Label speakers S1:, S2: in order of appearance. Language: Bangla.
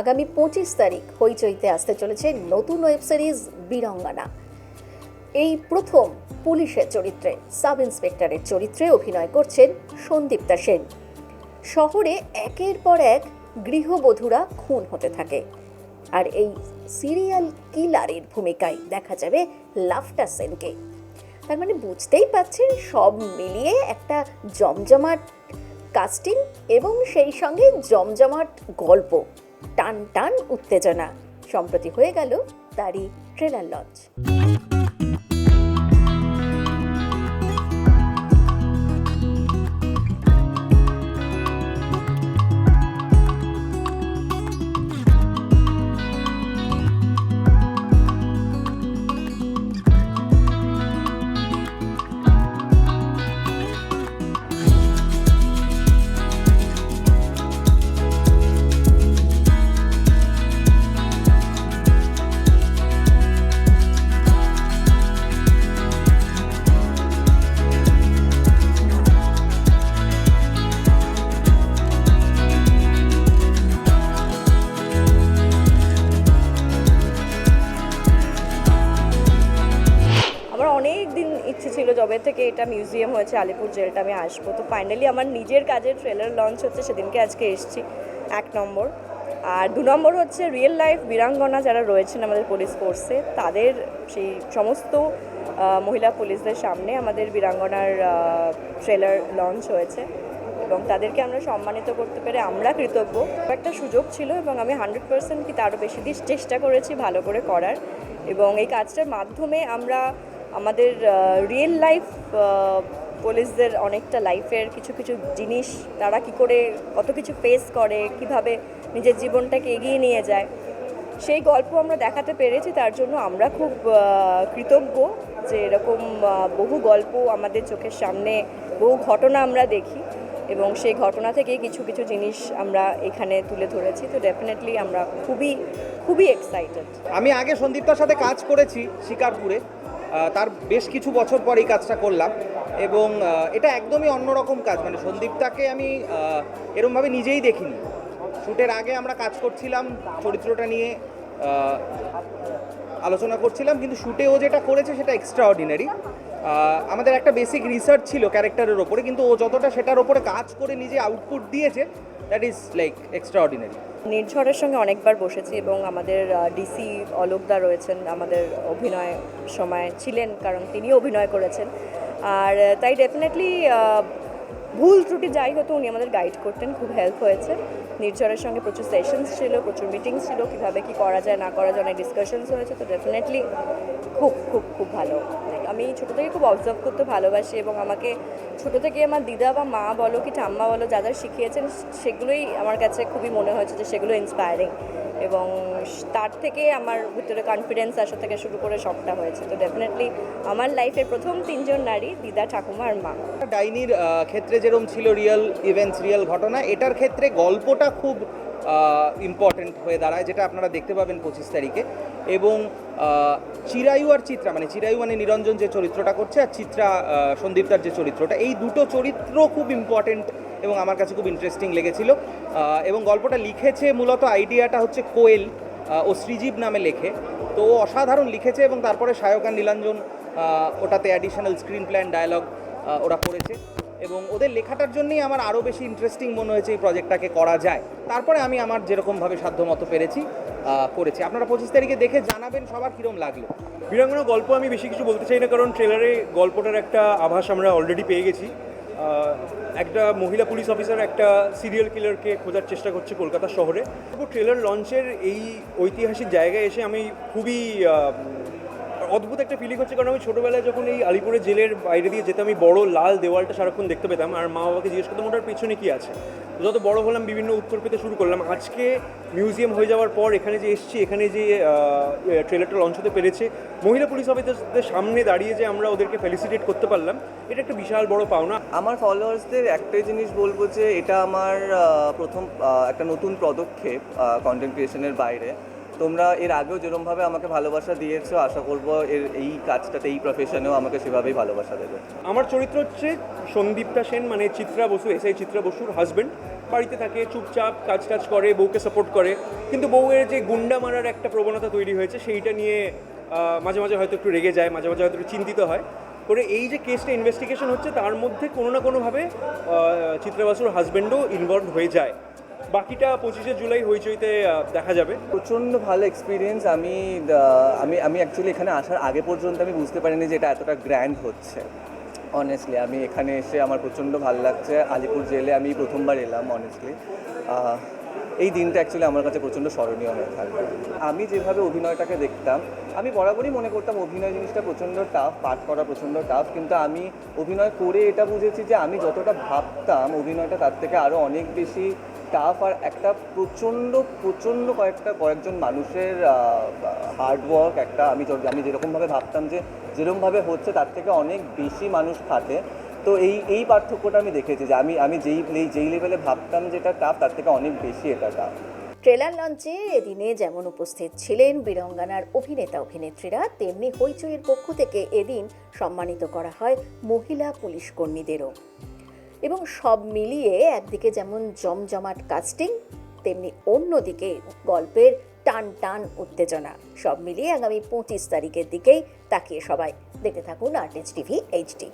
S1: আগামী পঁচিশ তারিখ হইচইতে আসতে চলেছে নতুন ওয়েব সিরিজ বীরঙ্গনা। এই প্রথম পুলিশের চরিত্রে সাব ইন্সপেক্টরের চরিত্রে অভিনয় করছেন সন্দীপ্তা সেন। শহরে একের পর এক গৃহবধূরা খুন হতে থাকে। আর এই সিরিয়াল কিলারের ভূমিকায় দেখা যাবে লাফটা সেনকে। তার মানে বুঝতেই পাচ্ছেন, সব মিলিয়ে একটা জমজমাট কাস্টিং এবং সেই সঙ্গে জমজমাট গল্প। টান টান উত্তেজনা। সম্প্রতি হয়ে গেল তারই ট্রেলার লঞ্চ
S2: যবে থেকে এটা মিউজিয়াম হয়েছে, আলিপুর জেলটা আমি আসব। তো ফাইনালি আমার নিজের কাজের ট্রেলার লঞ্চ হচ্ছে, সেদিনকে আজকে এসেছি, এক নম্বর। আর দু নম্বর হচ্ছে রিয়েল লাইফ বীরাঙ্গনা যারা রয়েছেন আমাদের পুলিশ ফোর্সে তাদের সেই সমস্ত মহিলা পুলিশদের সামনে আমাদের বীরাঙ্গনার ট্রেলার লঞ্চ হয়েছে। এবং তাদেরকে আমরা সম্মানিত করতে পেরে আমরা কৃতজ্ঞ। একটা সুযোগ ছিল এবং আমি হান্ড্রেড পার্সেন্ট কি তারও বেশি দিন চেষ্টা করেছি ভালো করে করার। এবং এই কাজটার মাধ্যমে আমরা আমাদের রিয়েল লাইফ পুলিশদের অনেকটা লাইফের কিছু কিছু জিনিস, তারা কি করে কত কিছু ফেস করে, কীভাবে নিজের জীবনটাকে এগিয়ে নিয়ে যায়। সেই গল্প আমরা দেখাতে পেরেছি, তার জন্য আমরা খুব কৃতজ্ঞ যে এরকম বহু গল্প আমাদের চোখের সামনে, বহু ঘটনা আমরা দেখি এবং সেই ঘটনা থেকে কিছু কিছু জিনিস আমরা এখানে তুলে ধরেছি। তো ডেফিনেটলি আমরা খুবই খুবই এক্সাইটেড
S3: আমি আগে সন্দীপটার সাথে কাজ করেছি শিকারপুরে। তার বেশ কিছু বছর পর এই কাজটা করলাম এবং এটা একদমই অন্যরকম কাজ। মানে সন্দীপটাকে আমি এরমভাবে নিজেই দেখিনি। শ্যুটের আগে আমরা কাজ করছিলাম চরিত্রটা নিয়ে আলোচনা করছিলাম, কিন্তু শ্যুটে ও যেটা করেছে সেটা এক্সট্রা অর্ডিনারি আমাদের একটা বেসিক রিসার্চ ছিল ক্যারেক্টারের ওপরে, কিন্তু ও যতটা সেটার ওপরে কাজ করে নিজে আউটপুট দিয়েছে that is like extraordinary
S2: নির্ঝরের সঙ্গে অনেকবার বসেছি এবং আমাদের ডিসি অলোকদা রয়েছেন, আমাদের অভিনয় সময় ছিলেন কারণ তিনি অভিনয় করেছেন। আর তাই ডেফিনেটলি ভুল ত্রুটি যাই হতো উনি আমাদের গাইড করতেন, খুব হেল্প হয়েছে। নির্ঝরের সঙ্গে প্রচুর সেশনস ছিল, প্রচুর মিটিংস ছিল, কীভাবে কী করা যায়, না করা যায়, অনেক ডিসকাশনস হয়েছে, তো ডেফিনেটলি খুব খুব খুব ভালো আমি ছোটো থেকে খুব অবজার্ভ করতে ভালোবাসি এবং আমাকে ছোটো থেকে আমার দিদা বা মা বলো কি ঠাম্মা বলো যা যা শিখিয়েছেন, সেগুলোই আমার কাছে খুবই মনে হয়েছে যে সেগুলো ইন্সপায়ারিং এবং তার থেকে আমার ভিতরে কনফিডেন্স আসা থেকে শুরু করে সবটা হয়েছে। তো ডেফিনেটলি আমার লাইফের প্রথম তিনজন নারী, দিদা, ঠাকুমা আর মা।
S3: ডাইনির ক্ষেত্রে যেরকম ছিল রিয়েল ইভেন্টস রিয়েল ঘটনা, এটার ক্ষেত্রে গল্পটা খুব ইম্পর্ট্যান্ট হয়ে দাঁড়ায়, যেটা আপনারা দেখতে পাবেন পঁচিশ তারিখে। এবং চিরায়ু আর চিত্রা মানে চিরায়ু মানে নিরঞ্জন যে চরিত্রটা করছে আর চিত্রা সন্দীপদার যে চরিত্রটা, এই দুটো চরিত্র খুব ইম্পর্ট্যান্ট এবং আমার কাছে খুব ইন্টারেস্টিং লেগেছিল। এবং গল্পটা লিখেছে মূলত আইডিয়াটা হচ্ছে কোয়েল ও শ্রীজীব নামে লেখে। তো ও অসাধারণ লিখেছে এবং তারপরে সায়ক আর নীলাঞ্জন ওটাতে অ্যাডিশনাল স্ক্রিন প্ল্যান ডায়ালগ ওরা করেছে। এবং ওদের লেখাটার জন্যই আমার আরও বেশি ইন্টারেস্টিং মনে হয়েছে এই প্রজেক্টটাকে করা যায়। তারপরে আমি আমার যেরকমভাবে সাধ্যমতো পেরেছি করেছি। আপনারা পঁচিশ তারিখে দেখে জানাবেন সবার কীরকম লাগল।
S4: বীরাঙ্গনা গল্প আমি বেশি কিছু বলতে চাই না, কারণ ট্রেলারে গল্পটার একটা আভাস আমরা অলরেডি পেয়ে গেছি। একটা মহিলা পুলিশ অফিসার একটা সিরিয়াল কিলারকে খোঁজার চেষ্টা করছে কলকাতা শহরে। ট্রেলার লঞ্চের এই ঐতিহাসিক জায়গায় এসে আমি খুবই অদ্ভুত একটা ফিলিং হচ্ছে কারণ আমি ছোটোবেলায় যখন এই আলিপুরের জেলের বাইরে দিয়ে যেতাম আমি বড় লাল দেওয়ালটা সারাক্ষণ দেখতে পেতাম, আর মা বাবাকে জিজ্ঞেস করতাম, ওটার পেছনে কি আছে? যত বড় হলাম, বিভিন্ন উত্তর পেতে শুরু করলাম। আজকে মিউজিয়াম হয়ে যাওয়ার পর এখানে যে এসেছি, এখানে যে ট্রেলারটা লঞ্চ হতে পেরেছে, মহিলা পুলিশ অফিসারদের সামনে দাঁড়িয়ে যে আমরা ওদেরকে ফেলিসিটেট করতে পারলাম, এটা একটা বিশাল বড় পাওনা।
S5: আমার ফলোয়ার্সদের একটাই জিনিস বলব যে, এটা আমার প্রথম একটা নতুন পদক্ষেপ কন্টেন্ট ক্রিয়েশনের বাইরে। তোমরা এর আগেও যেরমভাবে আমাকে ভালোবাসা দিয়েছ আশা করব এর এই কাজটাতে এই প্রফেশনেও আমাকে সেভাবেই ভালোবাসা দেবে।
S4: আমার চরিত্র হচ্ছে সন্দীপ্তা সেন মানে চিত্রা বসু এসআই চিত্রা বসুর হাজব্যান্ড বাড়িতে থাকে চুপচাপ কাজ টাজ করে বউকে সাপোর্ট করে। কিন্তু বউয়ের যে গুন্ডা মারার একটা প্রবণতা তৈরি হয়েছে সেইটা নিয়ে মাঝে মাঝে হয়তো একটু রেগে যায় মাঝে মাঝে হয়তো একটু চিন্তিত হয়। করে এই যে কেসটা ইনভেস্টিগেশন হচ্ছে তার মধ্যে কোনো না কোনোভাবে আহ, চিত্রা বাসুর হাজব্যান্ডও ইনভলভ হয়ে যায়। বাকিটা পঁচিশে জুলাই হইচইতে দেখা যাবে।
S5: প্রচণ্ড ভালো এক্সপিরিয়েন্স আমি আমি আমি অ্যাকচুয়ালি এখানে আসার আগে পর্যন্ত আমি বুঝতে পারিনি যে এটা এতটা গ্র্যান্ড হচ্ছে। অনেস্টলি আমি এখানে এসে আমার প্রচণ্ড ভালো লাগছে। আলিপুর জেলে আমি প্রথমবার এলাম অনেস্টলি এই দিনটা অ্যাকচুয়ালি আমার কাছে প্রচণ্ড স্মরণীয় হয়ে থাকবে। আমি যেভাবে অভিনয়টাকে দেখতাম, আমি বরাবরই মনে করতাম অভিনয় জিনিসটা প্রচণ্ড টাফ পাঠ করা প্রচণ্ড টাফ কিন্তু আমি অভিনয় করে এটা বুঝেছি যে আমি যতটা ভাবতাম অভিনয়টা তার থেকে আরও অনেক বেশি টাফ আর একটা প্রচণ্ড প্রচণ্ড কয়েকটা, কয়েকজন মানুষের হার্ডওয়ার্ক একটা আমি আমি যেরকমভাবে ভাবতাম যে যেরকমভাবে হচ্ছে তার থেকে অনেক বেশি মানুষ খাটে তো এই এই পার্থক্যটা আমি দেখেছি যে আমি আমি যেই যেই লেভেলে ভাবতাম যেটা টাফ তার থেকে অনেক বেশি এটা টাফ
S1: ট্রেলার লঞ্চে এদিনে যেমন উপস্থিত ছিলেন বীরঙ্গানার অভিনেতা, অভিনেত্রীরা, তেমনি হইচইয়ের পক্ষ থেকে এদিন সম্মানিত করা হয় মহিলা পুলিশ কর্মীদেরও। এবং সব মিলিয়ে একদিকে যেমন জমজমাট কাস্টিং তেমনি অন্যদিকে গল্পের টান টান উত্তেজনা। সব মিলিয়ে আগামী পঁচিশ তারিখের দিকেই তাকিয়ে সবাই দেখতে থাকুন আর্টিস্ট টিভি এইচডি